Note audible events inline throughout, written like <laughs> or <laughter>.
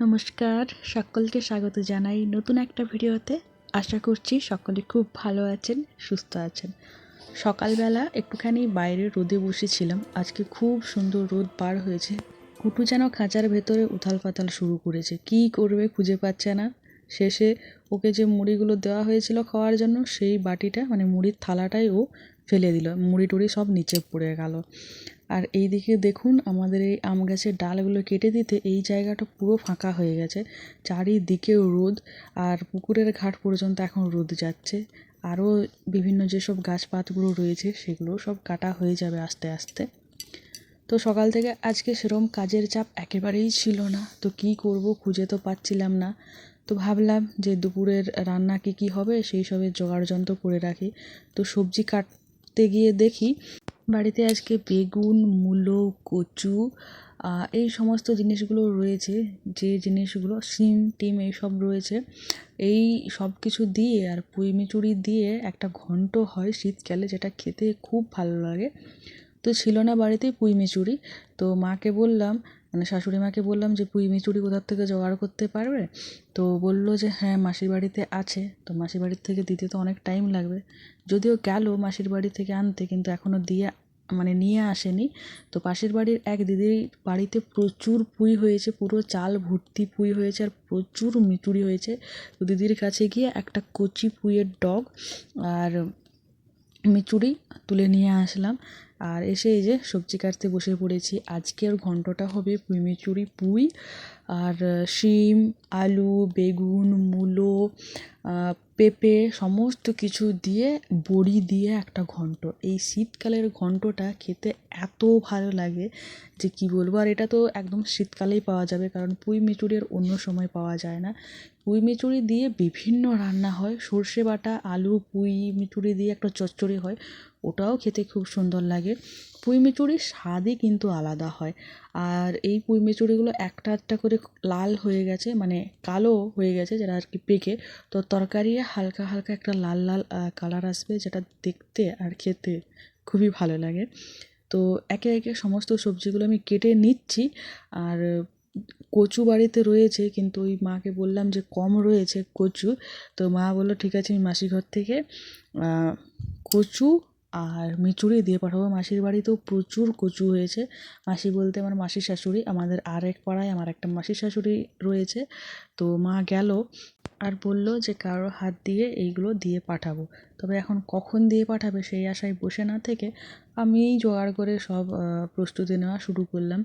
নমস্কার, সকলকে স্বাগত জানাই নতুন একটা ভিডিওতে। আশা করছি সকলে খুব ভালো আছেন, সুস্থ আছেন। সকালবেলা একটুখানি বাইরে রোদে বসেছিলাম। আজকে খুব সুন্দর রোদ বার হয়েছে। কুটু যেন খাঁচার ভেতরে উথাল পাতাল শুরু করেছে। কি করবে খুঁজে পাচ্ছে না। শেষে ওকে যে মুড়িগুলো দেওয়া হয়েছিল খাওয়ার জন্য, সেই বাটিটা মানে মুড়ির থালাটাই ও ফেলে দিল। মুড়ি টুড়ি সব নিচে পড়ে গেল। আর এই দিকে দেখুন আমাদের এই আম গাছের ডালগুলো কেটে দিতে এই জায়গাটা পুরো ফাঁকা হয়ে গেছে। চারিদিকেও রোদ আর পুকুরের ঘাট পর্যন্ত এখন রোদ যাচ্ছে। আরও বিভিন্ন যেসব গাছপাতগুলো রয়েছে সেগুলো সব কাটা হয়ে যাবে আস্তে আস্তে। তো সকাল থেকে আজকে সেরম কাজের চাপ একেবারেই ছিল না। তো কি করব খুঁজে তো পাচ্ছিলাম না। তো ভাবলাম যে দুপুরের রান্না কি কি হবে সেই সবের জোগাড় যন্ত্র করে রাখি। তো সবজি কাটতে গিয়ে দেখি বাড়িতে আজকে বেগুন, মূলো, কচু এই সমস্ত জিনিসগুলো রয়েছে, যে জিনিসগুলো সিম, টিম এইসব রয়েছে, এই সব কিছু দিয়ে আর পুঁই মিচুড়ি দিয়ে একটা ঘন্ট হয় শীতকালে যেটা খেতে খুব ভালো লাগে। তো ছিল না বাড়িতে পুইমিচুড়ি তো মাকে বললাম মানে শাশুড়ি মাকে বললাম যে, পুঁই মিচুড়ি কোথার থেকে জোগাড় করতে পারবে? তো বলল যে হ্যাঁ মাসির বাড়িতে আছে। তো মাসির বাড়ির থেকে দিতে তো অনেক টাইম লাগবে। যদিও গেল মাসির বাড়ি থেকে আনতে, কিন্তু এখনও দিয়ে মানে নিয়ে আসেনি। তো পাশের বাড়ির এক দিদির বাড়িতে প্রচুর পুঁই হয়েছে, পুরো চাল ভর্তি পুঁই হয়েছে আর প্রচুর মিচুড়ি হয়েছে। তো দিদির কাছে গিয়ে একটা কচি পুঁইয়ের ডগ আর মিচুড়ি তুলে নিয়ে আসলাম। আর এসে এই যে সবজি কাটতে বসে পড়েছি। আজকের ঘন্টটা হবে মিচুড়ি পুঁই, আর শিম, আলু, বেগুন, মূলো পেঁপে সমস্ত কিছু দিয়ে, বড়ি দিয়ে একটা ঘন্ট এই শীতকালের ঘন্টটা খেতে এত ভালো লাগে যে কি বলব? আর এটা তো একদম শীতকালেই পাওয়া যাবে, কারণ পুঁই মিচুড়ি আর অন্য সময় পাওয়া যায় না। পুঁই মিচুড়ি দিয়ে বিভিন্ন রান্না হয়। সর্ষে বাটা, আলু, পুঁই মিচুড়ি দিয়ে একটা চচ্চড়ি হয়। ওটাও খেতে খুব সুন্দর লাগে। পুঁই মিচুড়ির স্বাদই কিন্তু আলাদা হয়। আর এই পুঁই মিচুড়িগুলো একটা একটা করে লাল হয়ে গেছে মানে কালো হয়ে গেছে যেটা আর কি পেকে। তো তরকারি হালকা হালকা একটা লাল লাল কালার আসবে যেটা দেখতে আর খেতে খুবই ভালো লাগে। তো একে একে সমস্ত সবজিগুলো আমি কেটে নিচ্ছি। আর কচু বাড়িতে রয়েছে, কিন্তু ওই মাকে বললাম যে কম রয়েছে কচু। তো মা বলল, ঠিক আছে, আমি মাসির ঘর থেকে কচু আর মিচুড়ি দিয়ে পাঠাবো। মাসির বাড়িতেও প্রচুর কচু হয়েছে। মাসি বলতে আমার মাসির শাশুড়ি, আমাদের আর এক পাড়ায় আমার একটা মাসির শাশুড়ি রয়েছে। তো মা গেল আর বলল যে কারও হাত দিয়ে এইগুলো দিয়ে পাঠাবো। তবে এখন কখন দিয়ে পাঠাবে সেই আশায় বসে না থেকে আমিই জোগাড় করে সব প্রস্তুতি নেওয়া শুরু করলাম।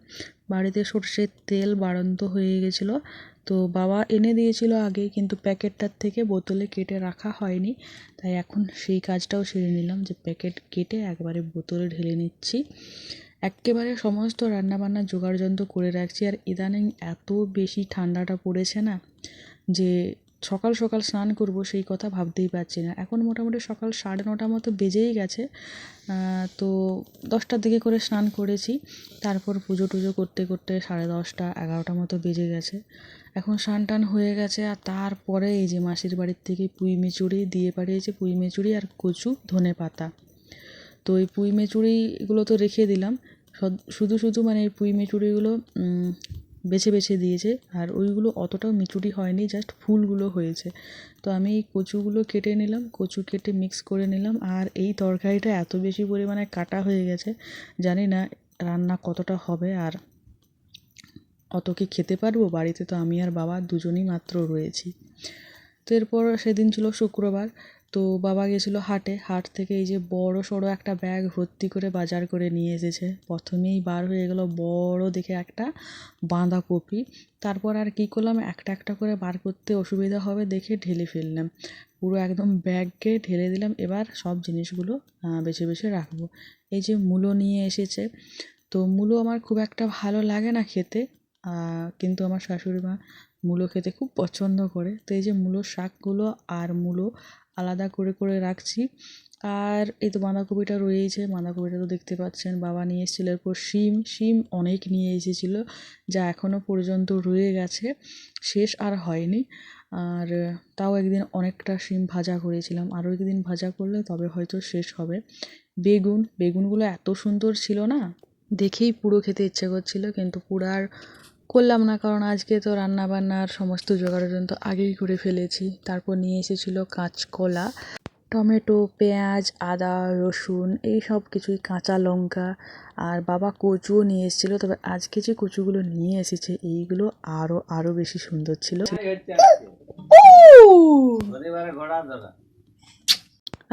বাড়িতে সর্ষের তেল বাড়ন্ত হয়ে গেছিল। তো বাবা এনে দিয়েছিল আগে, কিন্তু প্যাকেটটার থেকে বোতলে কেটে রাখা হয়নি। তাই এখন সেই কাজটাও সেরে নিলাম যে প্যাকেট কেটে একবারে বোতলে ঢেলে নিচ্ছি। এক্কেবারে সমস্ত রান্নাবান্না জোগাড় যন্ত্র করে রাখছি। আর ইদানিং এত বেশি ঠান্ডাটা পড়েছে না যে সকাল সকাল স্নান করব সেই কথা ভাবতেই পারছি না। এখন মোটামুটি সকাল সাড়ে নটা মতো বেজেই গেছে। তো দশটার দিকে করে স্নান করেছি। তারপর পুজো টুজো করতে করতে সাড়ে দশটা, এগারোটা মতো বেজে গেছে। এখন স্নান টান হয়ে গেছে আর তারপরে এই যে মাসির বাড়ির থেকে পুঁই মেচুরি দিয়ে পাঠিয়েছে। পুঁই মেচুরি আর কচু ধনে পাতা। তো এই পুঁই মেচুরিগুলো তো রেখে দিলাম। শুধু শুধু মানে এই পুঁই মেচুরিগুলো বেছে বেছে দিয়েছে। আর ওইগুলো অতটাও মিচুরি হয়নি জাস্ট ফুলগুলো হয়েছে। তো আমি এই কচুগুলো কেটে নিলাম, কচু কেটে মিক্স করে নিলাম। আর এই তরকারিটা এত বেশি পরিমাণে কাটা হয়ে গেছে, জানি না রান্না কতটা হবে আর অত কি খেতে পারব? বাড়িতে তো আমি আর বাবা দুজনই মাত্র রয়েছি। তো এরপর সেদিন ছিল শুক্রবার তো বাবা গেছিল হাটে। হাট থেকে এই যে বড় সড়ো একটা ব্যাগ ভর্তি করে বাজার করে নিয়ে এসেছে। প্রথমেই বার হয়ে গেল বড় দেখে একটা বাঁধাকপি। তারপর আর কী করলাম? একটা একটা করে বার করতে অসুবিধা হবে দেখে ঢেলে ফেললাম। পুরো একদম ব্যাগকে ঢেলে দিলাম। এবার সব জিনিসগুলো বেছে বেছে রাখব। এই যে মূলো নিয়ে এসেছে। তো মূলো আমার খুব একটা ভালো লাগে না খেতে। কিন্তু আমার শাশুড়ি মা মূলো খেতে খুব পছন্দ করে। তো এই যে মূলোর শাকগুলো আর মূলো আলাদা করে করে রাখছি। আর এই তো বাঁধাকপিটা রয়েছে, বাঁধাকপিটা তো দেখতে পাচ্ছেন, বাবা নিয়ে এসেছিল। এরপর শিম শিম অনেক নিয়ে এসেছিল, যা এখনও পর্যন্ত রয়ে গেছে, শেষ আর হয়নি। আর তাও একদিন অনেকটা শিম ভাজা করেছিলাম। আরও একদিন ভাজা করলে তবে হয়তো শেষ হবে। বেগুন, বেগুনগুলো এত সুন্দর ছিল না, দেখেই পুরো খেতে ইচ্ছে করছিল, কিন্তু পুরো আর করলাম না, কারণ আজকে তো রান্না বান্নার সমস্ত যন্ত্র আগেই করে ফেলেছি। তারপর নিয়ে এসেছিল কাঁচকলা, টমেটো, পেঁয়াজ, আদা, রসুন, এই সব কিছুই কাঁচা লঙ্কা। আর বাবা কচুও নিয়ে এসেছিল, তবে আজকে যে কচুগুলো নিয়ে এসেছে, এইগুলো আরও আরও বেশি সুন্দর ছিল।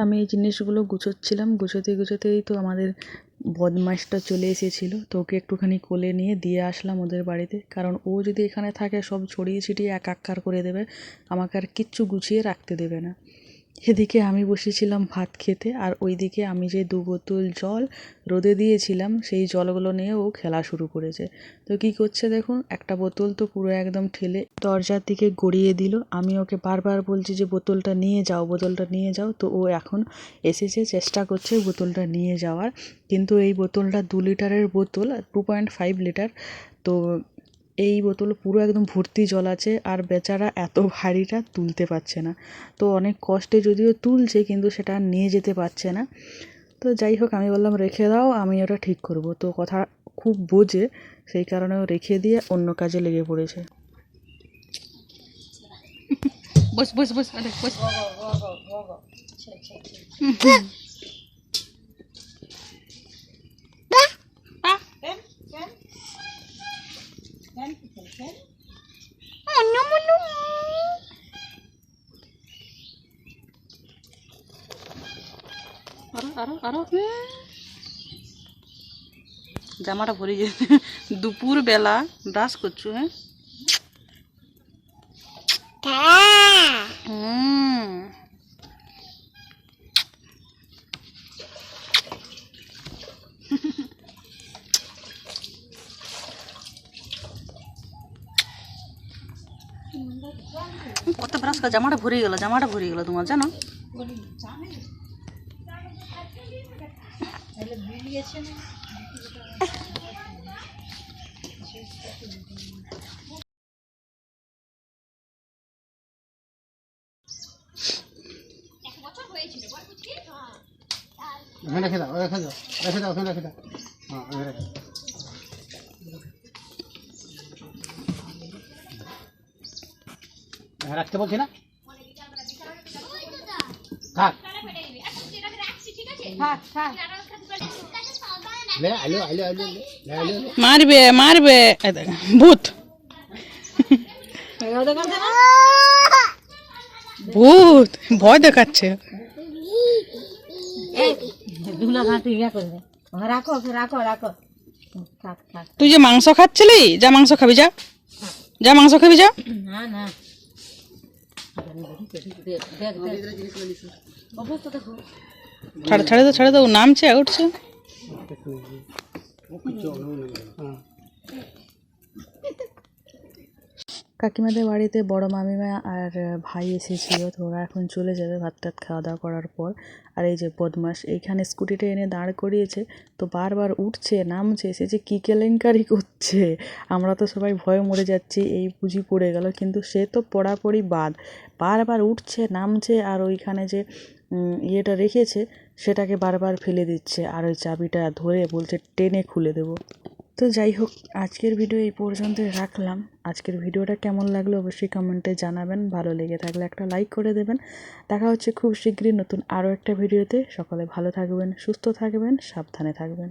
আমি এই জিনিসগুলো গুছোচ্ছিলাম, গুছোতে, গুছোতেই তো আমাদের বদমাইশটা চলে এসেছিল, তো ওকে একটুখানি কোলে নিয়ে দিয়ে আসলাম ওদের বাড়িতে। কারণ ও যদি এখানে থাকে, সব ছড়িয়ে ছিটিয়ে একাকার করে দেবে, আমাকে আর কিচ্ছু গুছিয়ে রাখতে দেবে না। এদিকে আমি বসেছিলাম ভাত খেতে আর ওইদিকে আমি যে দু বোতল জল রোদে দিয়েছিলাম, সেই জলগুলো নিয়ে ও খেলা শুরু করেছে। তো কী করছে দেখুন, একটা বোতল তো পুরো একদম ঠেলে দরজার দিকে গড়িয়ে দিল। আমি ওকে বারবার বলছি যে, বোতলটা নিয়ে যাও, বোতলটা নিয়ে যাও। তো ও এখন এসেছে, চেষ্টা করছে বোতলটা নিয়ে যাওয়ার। কিন্তু এই বোতলটা দু লিটারের বোতল টু পয়েন্ট ফাইভ লিটার। তো এই বোতল পুরো একদম ভর্তি জল আছে আর বেচারা এত ভারীটা তুলতে পারছে না। তো অনেক কষ্টে যদিও তুলছে কিন্তু সেটা আর নিয়ে যেতে পারছে না। তো যাই হোক আমি বললাম রেখে দাও আমি ওটা ঠিক করব। তো কথা খুব বোঝে সেই কারণে ও রেখে দিয়ে অন্য কাজে লেগে পড়েছে। বস বস বস আরে বস। আরও জামাটা ভরে গেছে <laughs> দুপুর বেলা ব্রাশ করছ হ্যাঁ? <laughs> কত ব্রাশ কর জামাটা ভরে গেল জামাটা ভরে গেল তোমার জানো? ওখানে রেখে দাও রেখে দাও রেখে দাও ওখানে রেখে দাও। হ্যাঁ রেখে দাও। রাখতে বলছি না? থাক। লে আলো আলো আলো লে আলো আলো মারবে মারবে ভূত ভূত ভয় দেখাচ্ছে। রাখো রাখো রাখো। থাক থাক তুই যে মাংস খাচ্ছিলি যা মাংস খাবি যা। যা মাংস খাবি যা। না না। ছাড়ে ছাড়ে দাও ছাড়ে দাও ও নামছে উঠছে। কাকিমাদের বাড়িতে বড় মামিমা আর ভাই এসেছিল, তো ওরা এখন চলে যাবে ভাত টাত খাওয়া দাওয়া করার পর। আর এই যে বদমাস এইখানে স্কুটিটা এনে দাঁড় করিয়েছে, তো বারবার উঠছে, নামছে সে যে কী কেলেঙ্কারি করছে? আমরা তো সবাই ভয়ে মরে যাচ্ছি, এই বুঝি পড়ে গেল, কিন্তু সে তো পড়াপড়ি বাদ। বারবার উঠছে, নামছে, আর ওইখানে যে ইয়েটা রেখেছে সেটাকে বারবার ফেলে দিচ্ছে আর ওই চাবিটা ধরে বলছে, টেনে খুলে দেবো। তো যাই হোক, আজকের ভিডিও এই পর্যন্তই রাখলাম। আজকের ভিডিওটা কেমন লাগল অবশ্যই কমেন্টে জানাবেন। ভালো লেগে থাকলে একটা লাইক করে দেবেন। দেখা হচ্ছে খুব শীঘ্রই নতুন আরও একটা ভিডিওতে। সকলে ভালো থাকবেন, সুস্থ থাকবেন, সাবধানে থাকবেন।